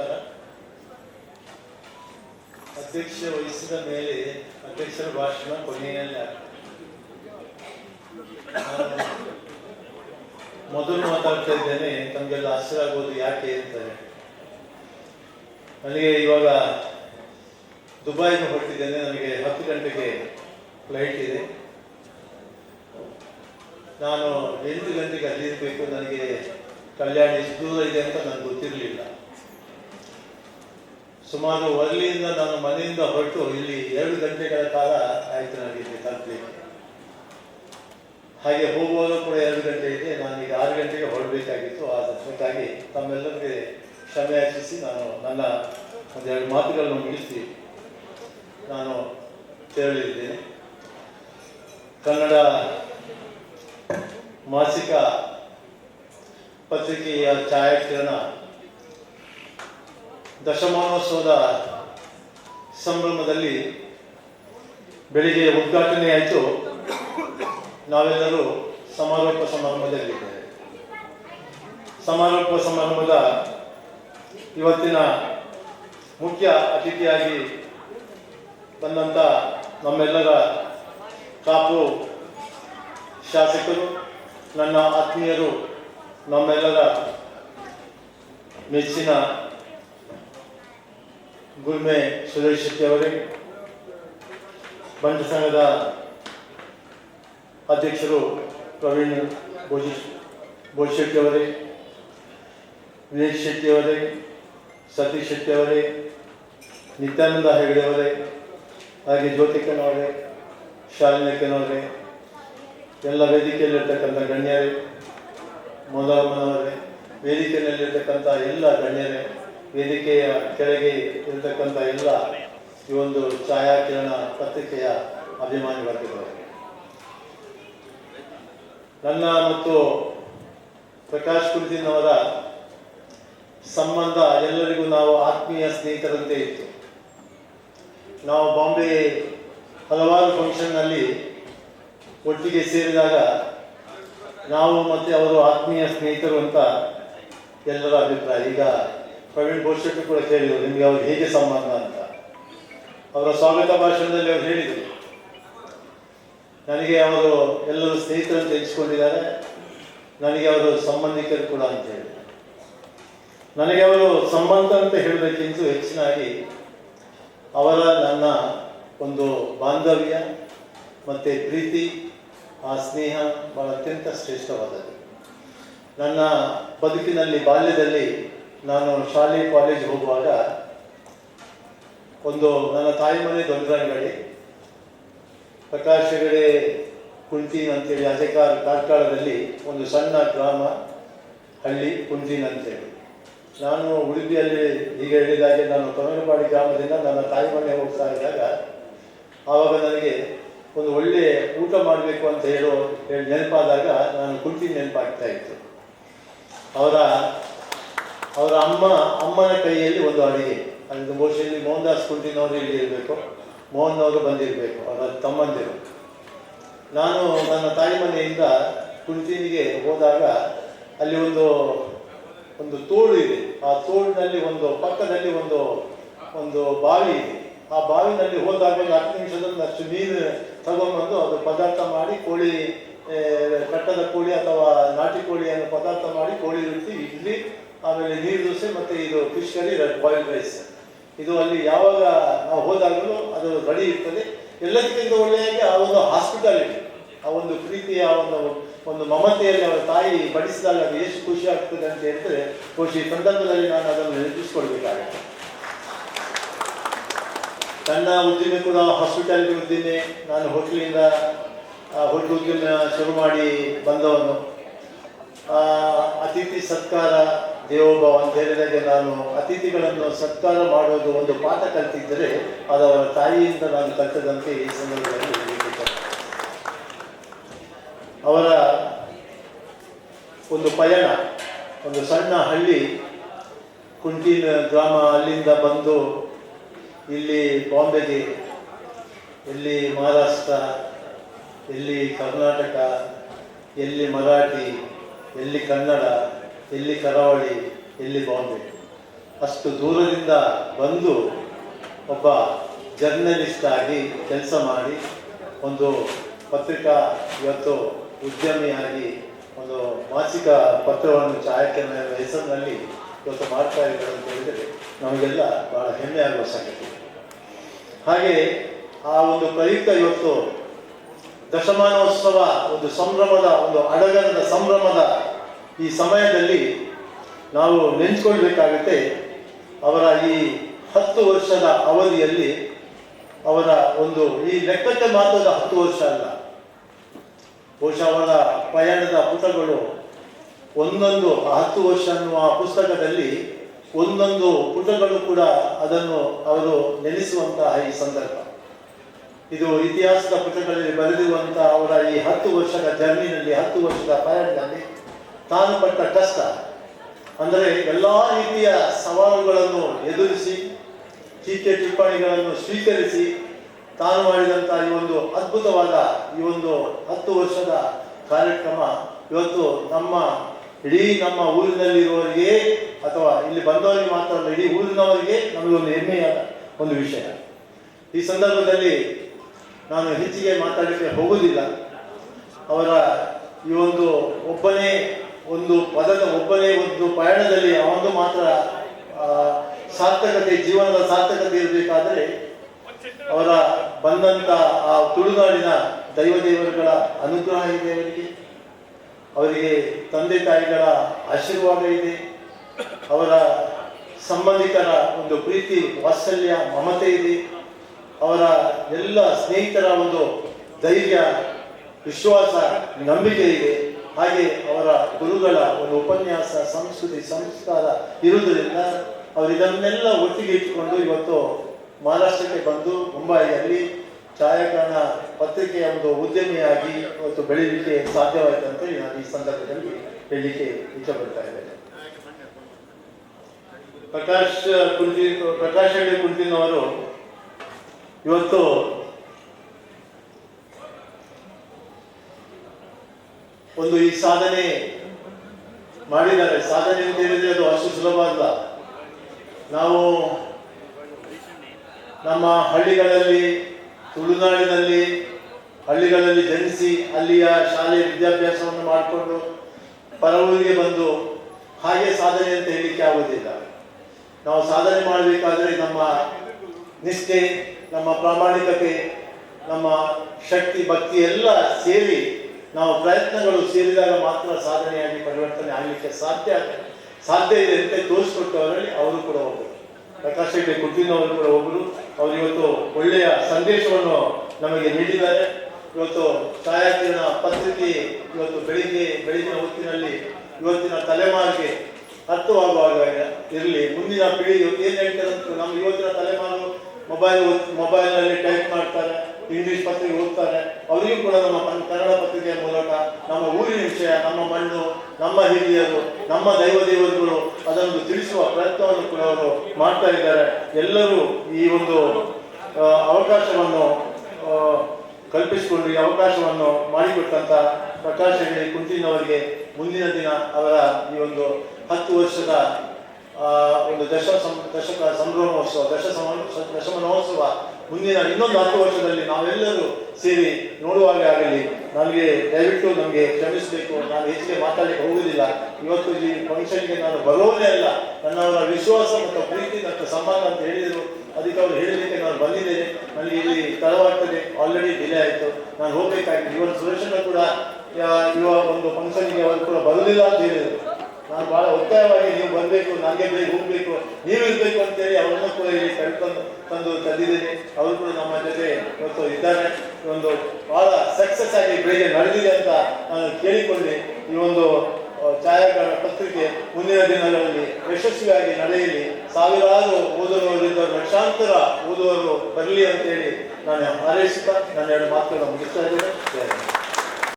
ನಮಸ್ಕಾರ. ಅಧ್ಯಕ್ಷ ವಹಿಸಿದ ಮೇಲೆ ಅಧ್ಯಕ್ಷರ ಭಾಷಣ ಕೊನೆಯಲ್ಲ ಮೊದಲು ಮಾತಾಡ್ತಾ ಇದ್ದೇನೆ, ತಮಗೆಲ್ಲ ಆಶ್ಚರ್ಯ ಯಾಕೆ ಅಂತಾರೆ ನನಗೆ ಇವಾಗ ದುಬೈಗೆ ಹೊರಟಿದ್ದೇನೆ, ನನಗೆ ಹತ್ತು ಗಂಟೆಗೆ ಫ್ಲೈಟ್ ಇದೆ. ನಾನು ಎಂಟು ಗಂಟೆಗೆ ಅಲ್ಲಿ ನನಗೆ ಕಲ್ಯಾಣ ಎಷ್ಟು ದೂರ ಇದೆ ಅಂತ ನನಗೆ ಗೊತ್ತಿರಲಿಲ್ಲ. ಸುಮಾರು ವರ್ಲಿಯಿಂದ ನಾನು ಮನೆಯಿಂದ ಹೊರಟು ಇಲ್ಲಿ ಎರಡು ಗಂಟೆಗಳ ಕಾಲ ಆಯಿತು ನನಗೆ ಇಲ್ಲಿ ತಲುಪಲಿಕ್ಕೆ. ಹಾಗೆ ಹೋಗುವಾಗ ಕೂಡ ಎರಡು ಗಂಟೆ ಇದೆ. ಈಗ ಆರು ಗಂಟೆಗೆ ಹೊರಡಬೇಕಾಗಿತ್ತು. ಆ ದರ್ಶನಕ್ಕಾಗಿ ತಮ್ಮೆಲ್ಲರಿಗೆ ಕ್ಷಮೆ ಯಾಚಿಸಿ ನಾನು ನನ್ನ ಒಂದೆರಡು ಮಾತುಗಳನ್ನು ಮುಗಿಸಿ ನಾನು ತೆರಳಿದ್ದೇನೆ. ಕನ್ನಡ ಮಾಸಿಕ ಪತ್ರಿಕೆಯ ಛಾಯಾಕಿರಣ ದಶಮಾನೋತ್ಸವದ ಸಂಭ್ರಮದಲ್ಲಿ ಬೆಳಿಗ್ಗೆ ಉದ್ಘಾಟನೆಯಾಯಿತು. ನಾವೆಲ್ಲರೂ ಸಮಾರೋಪ ಸಮಾರಂಭದಲ್ಲಿದ್ದೇವೆ ಸಮಾರೋಪ ಸಮಾರಂಭದ ಇವತ್ತಿನ ಮುಖ್ಯ ಅತಿಥಿಯಾಗಿ ಬಂದಂಥ ನಮ್ಮೆಲ್ಲರ ಕಾಪು ಶಾಸಕರು, ನನ್ನ ಆತ್ಮೀಯರು, ನಮ್ಮೆಲ್ಲರ ಮೆಚ್ಚಿನ ಗುಲ್ಮೆ ಸುರೇಶ್ ಶೆಟ್ಟಿ ಅವರೇ ಸಂಘದ ಅಧ್ಯಕ್ಷರು ಪ್ರವೀಣ್ ಭೋಜಿ ಭೋಜ್ ಶೆಟ್ಟಿ ಅವರೇ ವಿನೇಶ್ ಶೆಟ್ಟಿ ಅವರೇ ಸತೀಶ್ ಶೆಟ್ಟಿ ಅವರೇ ನಿತ್ಯಾನಂದ ಹೆಗಡೆ ಅವರೇ ಹಾಗೆ ಜ್ಯೋತಿಕನವರೇ ಶಾಲಿನಕ್ಕನವರೇ ಎಲ್ಲ ವೇದಿಕೆಯಲ್ಲಿರ್ತಕ್ಕಂಥ ಗಣ್ಯರೇ ಮೊದಲಮ್ಮನವರೇ ವೇದಿಕೆಯಲ್ಲಿರ್ತಕ್ಕಂಥ ಎಲ್ಲ ಗಣ್ಯರೇ ವೇದಿಕೆಯ ಕೆಳಗೆ ಇರತಕ್ಕಂಥ ಎಲ್ಲ ಈ ಒಂದು ಛಾಯಾಕಿರಣ ಪತ್ರಿಕೆಯ ಅಭಿಮಾನಿ ವರ್ಗದವರು ನನ್ನ ಮತ್ತು ಪ್ರಕಾಶ್ ಕುರ್ದಿನ್ ಅವರ ಸಂಬಂಧ ಎಲ್ಲರಿಗೂ ನಾವು ಆತ್ಮೀಯ ಸ್ನೇಹಿತರಂತೆ ಇತ್ತು. ನಾವು ಬಾಂಬೆ ಹಲವಾರು ಫಂಕ್ಷನ್ನಲ್ಲಿ ಒಟ್ಟಿಗೆ ಸೇರಿದಾಗ ನಾವು ಮತ್ತೆ ಅವರು ಆತ್ಮೀಯ ಸ್ನೇಹಿತರು ಅಂತ ಎಲ್ಲರ ಅಭಿಪ್ರಾಯ. ಈಗ ಪ್ರವೀಣ್ ಭೋಷಕ್ಕೆ ಕೂಡ ಕೇಳಿದರು, ನಿಮಗೆ ಅವ್ರು ಹೇಗೆ ಸಂಬಂಧ ಅಂತ. ಅವರ ಸ್ವಾಗತ ಭಾಷಣದಲ್ಲಿ ಅವರು ಹೇಳಿದರು. ನನಗೆ ಅವರು ಎಲ್ಲರೂ ಸ್ನೇಹಿತರನ್ನು ಎನಿಸ್ಕೊಂಡಿದ್ದಾರೆ. ನನಗೆ ಅವರು ಸಂಬಂಧಿಕರು ಕೂಡ ಅಂತ ಹೇಳಿದರು. ನನಗೆ ಅವರು ಸಂಬಂಧ ಅಂತ ಹೇಳೋದಕ್ಕಿಂತ ಹೆಚ್ಚಿನಾಗಿ ಅವರ ನನ್ನ ಒಂದು ಬಾಂಧವ್ಯ ಮತ್ತು ಪ್ರೀತಿ, ಆ ಸ್ನೇಹ ಬಹಳ ಅತ್ಯಂತ ಶ್ರೇಷ್ಠವಾದದ್ದು. ನನ್ನ ಬದುಕಿನಲ್ಲಿ, ಬಾಲ್ಯದಲ್ಲಿ ನಾನು ಶಾಲೆ ಕಾಲೇಜ್ ಹೋಗುವಾಗ ಒಂದು ನನ್ನ ತಾಯಿ ಮನೆ ದೊಡ್ಡರಂಗಡಿ ಪ್ರಕಾಶ್ ಹೆಗಡೆ ಕುಂತೀನ್ ಅಂತೇಳಿ, ಅಧಿಕಾರ ಕಾರ್ಕಳದಲ್ಲಿ ಒಂದು ಸಣ್ಣ ಗ್ರಾಮ, ಹಳ್ಳಿ ಕುಂತೀನ್ ಅಂತೇಳಿ. ನಾನು ಉಡುಪಿಯಲ್ಲಿ ಈಗ ಹೇಳಿದಾಗೆ ನಾನು ತೊನಗಪಾಡಿ ಗ್ರಾಮದಿಂದ ನನ್ನ ತಾಯಿ ಮನೆ ಹೋಗ್ತಾ ಇದ್ದಾಗ ಆವಾಗ ನನಗೆ ಒಂದು ಒಳ್ಳೆ ಊಟ ಮಾಡಬೇಕು ಅಂತ ಹೇಳೋ ಹೇಳಿ ನೆನಪಾದಾಗ ನಾನು ಕುಂಟಿ ನೆನಪಾಗ್ತಾ ಇತ್ತು. ಅವರ ಅವರ ಅಮ್ಮ, ಅಮ್ಮನ ಕೈಯಲ್ಲಿ ಒಂದು ಅಡಿಗೆ ಅದು ಬಹುಶಃ ಮೋಹನ್ ದಾಸ್ ಕುಂಟಿನವರು ಇಲ್ಲಿ ಇರಬೇಕು. ಮೋಹನ್ ಅವರು ಬಂದಿರಬೇಕು, ಅವರ ತಮ್ಮಂದಿರು. ನಾನು ನನ್ನ ತಾಯಿ ಮನೆಯಿಂದ ಕುಂಟಿನಿಗೆ ಹೋದಾಗ ಅಲ್ಲಿ ಒಂದು ಒಂದು ತೋಳು ಇದೆ. ಆ ತೋಳಿನಲ್ಲಿ ಒಂದು, ಪಕ್ಕದಲ್ಲಿ ಒಂದು ಒಂದು ಬಾವಿ ಇದೆ. ಆ ಬಾವಿನಲ್ಲಿ ಹೋದಾಗ ಒಂದು ಹತ್ತು ನಿಮಿಷದಲ್ಲಿ ಅಷ್ಟು ನೀರು ತಗೊಂಡ್ಬಂದು ಅದು ಪದಾರ್ಥ ಮಾಡಿ ಕೋಳಿ ಕಟ್ಟದ ಕೋಳಿ ಅಥವಾ ನಾಟಿ ಕೋಳಿಯನ್ನು ಪದಾರ್ಥ ಮಾಡಿ ಕೋಳಿ ಇಡ್ತೀವಿ. ಇಡ್ಲಿ ಆಮೇಲೆ ನೀರು ದೋಸೆ ಮತ್ತು ಇದು ಫಿಶ್ ಕರಿ ಬಾಯ್ಲ್ಡ್ ರೈಸ್ ಇದು ಅಲ್ಲಿ ಯಾವಾಗ ನಾವು ಹೋದಾಗಲೂ ಅದು ರೆಡಿ ಇರ್ತದೆ. ಎಲ್ಲದಕ್ಕಿಂತ ಒಳ್ಳೆಯಾಗಿ ಆ ಒಂದು ಹಾಸ್ಪಿಟಾಲಿಟಿ ಆ ಒಂದು ಪ್ರೀತಿಯ ಒಂದು ಒಂದು ಮಮತೆಯಲ್ಲಿ ಅವರ ತಾಯಿ ಬಡಿಸಿದಾಗ ಅದು ಎಷ್ಟು ಖುಷಿ ಆಗ್ತದೆ ಅಂತ ಹೇಳಿದ್ರೆ, ಖುಷಿ. ಸಂದರ್ಭದಲ್ಲಿ ನಾನು ಅದನ್ನು ನೆನಪಿಸ್ಕೊಳ್ಬೇಕಾಗುತ್ತೆ. ನನ್ನ ಉದ್ದಿಮೆ ಕೂಡ ಹಾಸ್ಪಿಟಾಲಿಟಿ ಉದ್ದಿಮೆ. ನಾನು ಹೋಟ್ಲಿಂದ ಹೋಟ್ಲು ಉದ್ಯಮ ಶುರು ಮಾಡಿ ಬಂದವನು. ಅತಿಥಿ ಸತ್ಕಾರ ದೇವೋಭವ ಅಂತ ಹೇಳಿದಾಗ ನಾನು ಅತಿಥಿಗಳನ್ನು ಸತ್ಕಾರ ಮಾಡೋದು ಒಂದು ಪಾಠ ಕಲ್ತಿದ್ದರೆ ಅದು ಅವರ ತಾಯಿಯಿಂದ ನಾನು ಕಲ್ತದಂತೆ ಈ ಸಂದರ್ಭದಲ್ಲಿ ಅವರ ಒಂದು ಪಯಣ, ಒಂದು ಸಣ್ಣ ಹಳ್ಳಿ ಕುಂಟಿನ ಗ್ರಾಮ ಅಲ್ಲಿಂದ ಬಂದು ಇಲ್ಲಿ ಬಾಂಬೆಗೆ, ಎಲ್ಲಿ ಮಹಾರಾಷ್ಟ್ರ, ಎಲ್ಲಿ ಕರ್ನಾಟಕ, ಎಲ್ಲಿ ಮರಾಠಿ, ಎಲ್ಲಿ ಕನ್ನಡ ಎಲ್ಲಿ ಕರಾವಳಿ, ಎಲ್ಲಿ ಬಾಂಬೆ. ಅಷ್ಟು ದೂರದಿಂದ ಬಂದು ಒಬ್ಬ ಜರ್ನಲಿಸ್ಟ್ ಆಗಿ ಕೆಲಸ ಮಾಡಿ, ಒಂದು ಪತ್ರಿಕಾ ಇವತ್ತು ಉದ್ಯಮಿಯಾಗಿ ಒಂದು ಮಾಸಿಕ ಪತ್ರವನ್ನು ಚಾಯಕನ ಹೆಸರಿನಲ್ಲಿ ಇವತ್ತು ಮಾಡ್ತಾ ಇದ್ದಾರೆ ಅಂತ ಹೇಳಿದರೆ ನಮಗೆಲ್ಲ ಬಹಳ ಹೆಮ್ಮೆ ಆಗುವ ಸಂಗತಿ. ಹಾಗೆ ಆ ಒಂದು ಪ್ರಯುಕ್ತ ಇವತ್ತು ದಶಮಾನೋತ್ಸವ ಒಂದು ಸಂಭ್ರಮದ, ಒಂದು ಅಡಗನದ ಸಂಭ್ರಮದ ಈ ಸಮಯದಲ್ಲಿ ನಾವು ನೆಂಚ್ಕೊಳ್ಬೇಕಾಗತ್ತೆ ಅವರ ಈ ಹತ್ತು ವರ್ಷದ ಅವಧಿಯಲ್ಲಿ ಅವರ ಒಂದು ಈ ಲೆಕ್ಕಕ್ಕೆ ಮಾತ್ರದ ಹತ್ತು ವರ್ಷ ಅಲ್ಲ. ಬಹುಶಃ ಅವರ ಪಯಣದ ಪುಟಗಳು ಒಂದೊಂದು ಹತ್ತು ವರ್ಷ ಅನ್ನುವ ಪುಸ್ತಕದಲ್ಲಿ ಒಂದೊಂದು ಪುಟಗಳು ಕೂಡ ಅದನ್ನು ಅವರು ನೆನೆಸುವಂತಹ ಈ ಸಂದರ್ಭ. ಇದು ಇತಿಹಾಸದ ಪುಟಗಳಲ್ಲಿ ಬರೆದಿರುವಂತಹ ಅವರ ಈ ಹತ್ತು ವರ್ಷದ ಜರ್ನಿನಲ್ಲಿ, ಹತ್ತು ವರ್ಷದ ಪಯಣದಲ್ಲಿ ತಾನು ಪಟ್ಟ ಕಷ್ಟ. ಅಂದರೆ ಎಲ್ಲ ರೀತಿಯ ಸವಾಲುಗಳನ್ನು ಎದುರಿಸಿ ಟೀಕೆ ಟಿಪ್ಪಣಿಗಳನ್ನು ಸ್ವೀಕರಿಸಿ, ತಾನು ಮಾಡಿದಂಥ ಈ ಒಂದು ಅದ್ಭುತವಾದ ಈ ಒಂದು ಹತ್ತು ವರ್ಷದ ಕಾರ್ಯಕ್ರಮ ಇವತ್ತು ನಮ್ಮ ಇಡೀ ನಮ್ಮ ಊರಿನಲ್ಲಿರುವವರಿಗೆ ಅಥವಾ ಇಲ್ಲಿ ಬಂದವರಿಗೆ ಮಾತ್ರ ಅಲ್ಲ, ಇಡೀ ಊರಿನವರಿಗೆ ನಮಗೊಂದು ಹೆಮ್ಮೆಯ ಒಂದು ವಿಷಯ. ಈ ಸಂದರ್ಭದಲ್ಲಿ ನಾನು ಹೆಚ್ಚಿಗೆ ಮಾತಾಡಲಿಕ್ಕೆ ಹೋಗುವುದಿಲ್ಲ ಅವರ ಈ ಒಂದು ಒಬ್ಬನೇ ಒಂದು ಪದದ ಒಬ್ಬನೇ ಒಂದು ಪಯಣದಲ್ಲಿ ಅವನು ಮಾತ್ರ ಸಾರ್ಥಕತೆ, ಜೀವನದ ಸಾರ್ಥಕತೆ ಇರಬೇಕಾದರೆ ಅವರ ಬಂದಂತ ಆ ತುಳುನಾಡಿನ ದೈವ ದೇವರುಗಳ ಅನುಗ್ರಹ ಇದೆ ಅವರಿಗೆ. ಅವರಿಗೆ ತಂದೆ ತಾಯಿಗಳ ಆಶೀರ್ವಾದ ಇದೆ. ಅವರ ಸಂಬಂಧಿಕರ ಒಂದು ಪ್ರೀತಿ, ವಾತ್ಸಲ್ಯ, ಮಮತೆ ಇದೆ. ಅವರ ಎಲ್ಲ ಸ್ನೇಹಿತರ ಒಂದು ಧೈರ್ಯ, ವಿಶ್ವಾಸ, ನಂಬಿಕೆ ಇದೆ. ಹಾಗೆ ಅವರ ಗುರುಗಳ ಒಂದು ಉಪನ್ಯಾಸ, ಸಂಸ್ಕೃತಿ, ಸಂಸ್ಕಾರ ಇರುವುದರಿಂದ ಅವರು ಇದನ್ನೆಲ್ಲ ಒಟ್ಟಿಗೆ ಇಟ್ಟುಕೊಂಡು ಇವತ್ತು ಮಹಾರಾಷ್ಟ್ರಕ್ಕೆ ಬಂದು ಮುಂಬೈಯಲ್ಲಿ ಛಾಯಾಗ್ರಹಣ ಪತ್ರಿಕೆಯ ಒಂದು ಉದ್ಯಮಿಯಾಗಿ ಇವತ್ತು ಬೆಳೀಲಿಕ್ಕೆ ಸಾಧ್ಯವಾಯಿತು ಅಂತ ನಾನು ಈ ಸಂದರ್ಭದಲ್ಲಿ ಹೇಳಲಿಕ್ಕೆ ಇಷ್ಟಪಡ್ತಾ ಇದ್ದೇನೆ. ಪ್ರಕಾಶ್ ಕುಂಜಿ, ಪ್ರಕಾಶ್ ಹೆಗಡೆ ಕುಂಜಿನವರು ಇವತ್ತು ಒಂದು ಈ ಸಾಧನೆ ಮಾಡಿದ್ದಾರೆ. ಸಾಧನೆ ಅಂತ ಹೇಳಿದ್ರೆ ಅದು ಅಷ್ಟು ಸುಲಭ ಅಲ್ಲ. ನಾವು ನಮ್ಮ ಹಳ್ಳಿಗಳಲ್ಲಿ, ತುಳುನಾಡಿನಲ್ಲಿ, ಹಳ್ಳಿಗಳಲ್ಲಿ ಜನಿಸಿ ಅಲ್ಲಿಯ ಶಾಲೆಯ ವಿದ್ಯಾಭ್ಯಾಸವನ್ನು ಮಾಡಿಕೊಂಡು ಪರವೂರಿಗೆ ಬಂದು ಹಾಗೆ ಸಾಧನೆ ಅಂತ ಹೇಳಲಿಕ್ಕೆ ಆಗುವುದಿಲ್ಲ. ನಾವು ಸಾಧನೆ ಮಾಡಬೇಕಾದ್ರೆ ನಮ್ಮ ನಿಷ್ಠೆ, ನಮ್ಮ ಪ್ರಾಮಾಣಿಕತೆ, ನಮ್ಮ ಶಕ್ತಿ, ಭಕ್ತಿ ಎಲ್ಲ ಸೇರಿ ನಾವು ಪ್ರಯತ್ನಗಳು ಸೇರಿದಾಗ ಮಾತ್ರ ಸಾಧನೆಯಾಗಿ ಪರಿವರ್ತನೆ ಆಗಲಿಕ್ಕೆ ಸಾಧ್ಯ ಸಾಧ್ಯ ಇದೆ ಅಂತ ತೋರಿಸ್ಕೊಟ್ಟವರಲ್ಲಿ ಅವರು ಕೂಡ ಒಬ್ಬರು ಪ್ರಕಾಶ್ ಹೆಗ್ಡೆ ಕುಟ್ಟಿನವರು ಕೂಡ ಒಬ್ಬರು ಅವರು ಇವತ್ತು ಒಳ್ಳೆಯ ಸಂದೇಶವನ್ನು ನಮಗೆ ನೀಡಿದ್ದಾರೆ. ಇವತ್ತು ಛಾಯಾಕಿರಣ ಪತ್ರಿಕೆ ಇವತ್ತು ಬೆಳಿಗ್ಗೆ, ಬೆಳಗಿನ ಹೊತ್ತಿನಲ್ಲಿ ಇವತ್ತಿನ ತಲೆಮಾರಿಗೆ ಅರ್ಥವಾಗುವಾಗ ಇರಲಿ, ಮುಂದಿನ ಪೀಳಿಗೆ ಏನು ಹೇಳ್ತಾರೆ ನಮ್ಮ ಇವತ್ತಿನ ತಲೆಮಾರು ಮೊಬೈಲ್, ಮೊಬೈಲ್ನಲ್ಲಿ ಟೈಪ್ ಮಾಡ್ತಾರೆ. ಇಂಗ್ಲಿಷ್ ಪತ್ರಿಕೆ ಓದ್ತಾರೆ ಅವರಿಗೂ ಕೂಡ ನಮ್ಮ ಕನ್ನಡ ಪತ್ರಿಕೆಯ ಮೂಲಕ ನಮ್ಮ ಊರಿನ ವಿಷಯ, ನಮ್ಮ ಮಣ್ಣು, ನಮ್ಮ ಹಿರಿಯರು, ನಮ್ಮ ದೈವ ದೇವರುಗಳು ಅದನ್ನು ತಿಳಿಸುವ ಪ್ರಯತ್ನವನ್ನು ಕೂಡ ಅವರು ಮಾಡ್ತಾ ಇದ್ದಾರೆ. ಎಲ್ಲರೂ ಈ ಒಂದು ಅವಕಾಶವನ್ನು ಕಲ್ಪಿಸಿಕೊಂಡು ಈ ಅವಕಾಶವನ್ನು ಮಾಡಿಕೊಟ್ಟಂತ ಪ್ರಕಾಶ್ ಹೆಗಡೆ ಕುಂಟಿನವರಿಗೆ ಮುಂದಿನ ದಿನ ಅವರ ಈ ಒಂದು ಹತ್ತು ವರ್ಷದ ಒಂದು ದಶ ದಶಕ ಸಂಭ್ರಮೋತ್ಸವ, ದಶ ಸಮ- ದಶಮಾನೋತ್ಸವ ಮುಂದಿನ ಇನ್ನೊಂದು ಹತ್ತು ವರ್ಷದಲ್ಲಿ ನಾವೆಲ್ಲರೂ ಸೇರಿ ನೋಡುವಾಗ ಆಗಲಿ, ನನಗೆ ದಯವಿಟ್ಟು ನಮಗೆ ಕ್ಷಮಿಸಬೇಕು, ನಾನು ಹೆಚ್ಚಿಗೆ ಮಾತಾಡಲಿಕ್ಕೆ ಹೋಗುವುದಿಲ್ಲ ಇವತ್ತು ಈ ಫಂಕ್ಷನ್ಗೆ ನಾನು ಬರೋದೇ ಅಲ್ಲ, ನನ್ನವರ ವಿಶ್ವಾಸ ಮತ್ತು ಪ್ರೀತಿ ಮತ್ತು ಸಂಬಂಧ ಅಂತ ಹೇಳಿದರು. ಅದಕ್ಕೆ ಅವರು ಹೇಳಲಿಕ್ಕೆ ನಾನು ಬಂದಿದ್ದೇನೆ. ನನಗೆ ಇಲ್ಲಿ ತಡವಾಗ್ತದೆ ಆಲ್ರೆಡಿ ಡಿಲೇ ಆಯಿತು. ನಾನು ಹೋಗಬೇಕಾಗಿದೆ ಇವತ್ತು ಸುರೇಶನ ಕೂಡ ಇವ ಒಂದು ಫಂಕ್ಷನ್ಗೆ ಅವರು ಕೂಡ ಬರಲಿಲ್ಲ ಅಂತ ಹೇಳಿದರು. ನಾನು ಬಹಳ ಒತ್ತಾಯವಾಗಿ ನೀವು ಬರಬೇಕು ನನಗೆ ಬೇಗ ಹೋಗ್ಬೇಕು, ನೀವು ಇರಬೇಕು ಅಂತೇಳಿ ಅವರನ್ನು ಕೂಡ ಇಲ್ಲಿ ಕರ್ಕೊಂಡು ತಂದು ತಂದಿದ್ದೀನಿ. ಅವರು ಕೂಡ ನಮ್ಮ ಜೊತೆ ಇವತ್ತು ಇದ್ದಾರೆ. ಒಂದು ಬಹಳ ಸಕ್ಸಸ್ ಆಗಿ ಬೆಳಿಗ್ಗೆ ನಡೆದಿದೆ ಅಂತ ನಾನು ಕೇಳಿಕೊಂಡೆ. ಈ ಒಂದು ಛಾಯಾಗ್ರಹಣ ಪತ್ರಿಕೆ ಮುಂದಿನ ದಿನಗಳಲ್ಲಿ ಯಶಸ್ವಿಯಾಗಿ ನಡೆಯಲಿ. ಸಾವಿರಾರು ಓದುವವರಿಂದ ಲಕ್ಷಾಂತರ ಓದುವರು ಬರಲಿ ಅಂತೇಳಿ ನಾನು ಹಾರೈಸುತ್ತಾ ನನ್ನ ಎರಡು ಮಾತುಗಳನ್ನು ಮುಗಿಸ್ತಾ ಇದ್ದೇನೆ.